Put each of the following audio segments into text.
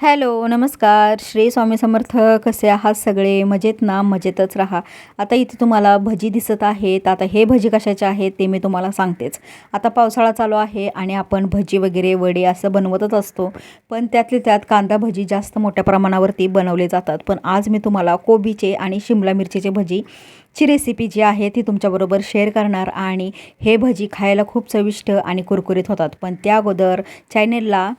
Hello नमस्कार. श्री स्वामी समर्थ कसे आहात सगळे? मजेत ना? मजेतच राहा. आता इथे तुम्हाला भजी दिसत आहेत. आता हे भजी कशाचे आहेत ते मी तुम्हाला सांगतेच. आता पावसाळा चालू आहे आणि आपण भजी वगैरे वडे असं बनवतच असतो. पण त्यातले त्यात कांदा भजी जास्त मोठ्या प्रमाणावरती बनवले जातात. पण आज मी तुम्हाला कोबीचे आणि शिमला मिरचीचे भजी ची रेसिपी जी आहे ती तुमच्याबरोबर शेअर करणार आणि हे भजी खायला खूप चविष्ट आणि कुरकुरीत होतात. पण त्या अगोदर चॅनेलला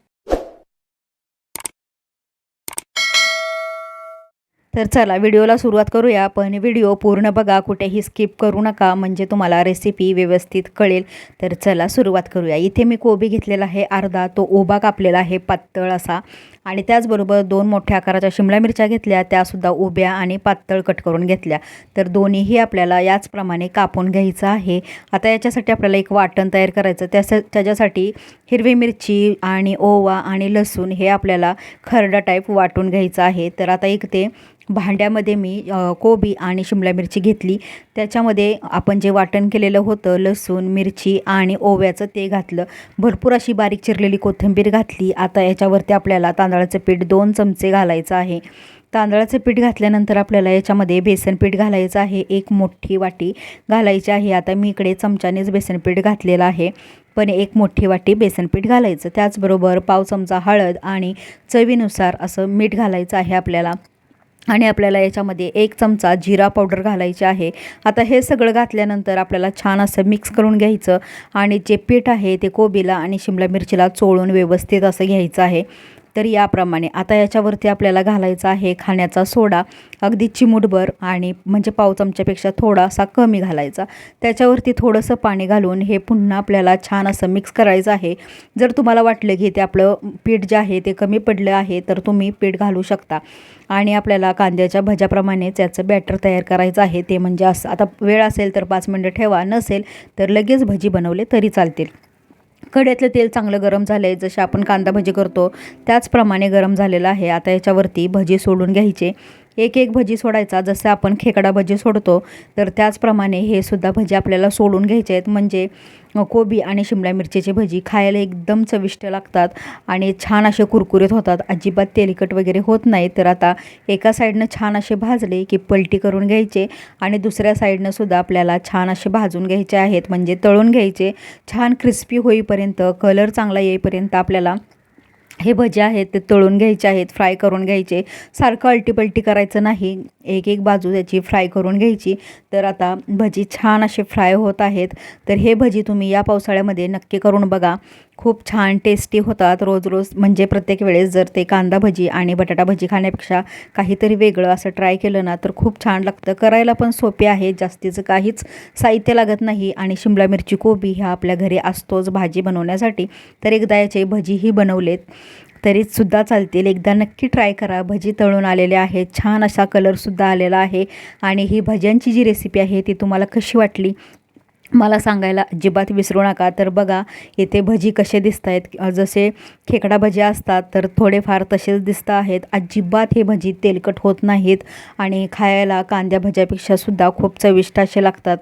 तर चला व्हिडिओला सुरुवात करूया. पण व्हिडिओ पूर्ण बघा कुठेही स्किप करू नका म्हणजे तुम्हाला रेसिपी व्यवस्थित कळेल. तर चला सुरुवात करूया. इथे मी कोबी घेतलेला आहे अर्धा तो उभा कापलेला आहे पातळ असा. आणि त्याचबरोबर दोन मोठ्या आकाराच्या शिमला मिरच्या घेतल्या त्यासुद्धा उभ्या आणि पातळ कट करून घेतल्या. तर दोन्हीही आपल्याला याचप्रमाणे कापून घ्यायचं आहे. आता याच्यासाठी आपल्याला एक वाटण तयार करायचं. त्यास त्याच्यासाठी हिरवी मिरची आणि ओवा आणि लसूण हे आपल्याला खरडा टाईप वाटून घ्यायचं आहे. तर आता एक ते भांड्यामध्ये मी कोबी आणि शिमला मिरची घेतली. त्याच्यामध्ये आपण जे वाटण केलेलं होतं लसूण मिरची आणि ओव्याचं ते घातलं. भरपूर अशी बारीक चिरलेली कोथिंबीर घातली. आता याच्यावरती आपल्याला तांदळाचं पीठ दोन चमचे घालायचं आहे. तांदळाचं पीठ घातल्यानंतर आपल्याला याच्यामध्ये बेसन पीठ घालायचं आहे. एक मोठी वाटी घालायची आहे. आता मी इकडे चमच्यानेच बेसन पीठ घातलेलं आहे. पण एक मोठी वाटी बेसन पीठ घालायचं. त्याचबरोबर पाव चमचा हळद आणि चवीनुसार असं मीठ घालायचं आहे आपल्याला. आणि आपल्याला याच्यामध्ये एक चमचा जिरा पावडर घालायची आहे. आता हे सगळं घातल्यानंतर आपल्याला छान असं मिक्स करून घ्यायचं. आणि जे पीठ आहे ते कोबीला आणि शिमला मिरचीला चोळून व्यवस्थित असं घ्यायचं आहे. तर याप्रमाणे. आता याच्यावरती आपल्याला घालायचा आहे खाण्याचा सोडा. अगदी चिमूटभर आणि म्हणजे पाव चमच्यापेक्षा थोडासा कमी घालायचा. त्याच्यावरती थोडंसं पाणी घालून हे पुन्हा आपल्याला छान असं मिक्स करायचं आहे. जर तुम्हाला वाटलं की ते आपलं पीठ जे आहे ते कमी पडलं आहे तर तुम्ही पीठ घालू शकता. आणि आपल्याला कांद्याच्या भज्याप्रमाणेच याचं बॅटर तयार करायचं आहे. ते म्हणजे असं आता वेळ असेल तर पाच मिनटं ठेवा नसेल तर लगेच भजी बनवले तरी चालतील. कढ्यातलं तेल चांगलं गरम झालं आहे जसे आपण कांदा भजी करतो त्याचप्रमाणे गरम झालेलं आहे. आता याच्यावरती भजी सोडून घ्यायचे. एक एक भजी सोडायचा. जसं आपण खेकडा भजी सोडतो तर त्याचप्रमाणे हे सुद्धा भजी आपल्याला सोडून घ्यायचे आहेत. म्हणजे कोबी आणि शिमला मिरचीची भजी खायला एकदम चविष्ट लागतात आणि छान असे कुरकुरीत होतात. अजिबात तेलकट वगैरे होत नाही. तर आता एका साईडनं छान असे भाजले की पलटी करून घ्यायचे आणि दुसऱ्या साईडनं सुद्धा आपल्याला छान असे भाजून घ्यायचे आहेत. म्हणजे तळून घ्यायचे. छान क्रिस्पी होईपर्यंत कलर चांगला येईपर्यंत आपल्याला हे भजे आहेत ते तळून घ्यायचे आहेत फ्राय करून घ्यायचे. सारखं अल्टीपल्टी करायचं नाही. एक एक बाजू त्याची फ्राय करून घ्यायची. तर आता भजी छान असे फ्राय होत आहेत. तर हे भजी तुम्ही या पावसाळ्यामध्ये नक्की करून बघा. खूप छान टेस्टी होतात. रोज रोज म्हणजे प्रत्येक वेळेस जर ते कांदा भजी आणि बटाटा भजी खाण्यापेक्षा काहीतरी वेगळं असं ट्राय केलं ना तर खूप छान लागतं. करायला पण सोपे आहे. जास्तीचं काहीच साहित्य लागत नाही आणि शिमला मिरची कोबी ह्या आपल्या घरी असतोच भाजी बनवण्यासाठी. तर एकदा याचे भजीही बनवलेत. तरीसुद्धा चालतील. एकदा नक्की ट्राय करा. भजी तळून आलेले आहेत. छान असा कलरसुद्धा आलेला आहे. आणि ही भज्यांची जी रेसिपी आहे ती तुम्हाला कशी वाटली? मला सांगायला अजिबात विसरू नका. तर बघा येथे भजी कसे दिसत आहेत जसे खेकडा भजी असतात तर थोडेफार तसेच दिसत आहेत. अजिबात हे भजी तेलकट होत नाहीत आणि खायला कांद्या भज्यापेक्षा सुद्धा खूप चविष्ट असे लागतात.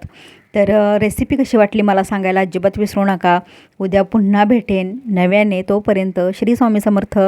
तर रेसिपी कशी वाटली मला सांगायला अजिबात विसरू नका. उद्या पुन्हा भेटेन नव्याने तोपर्यंत श्री स्वामी समर्थ.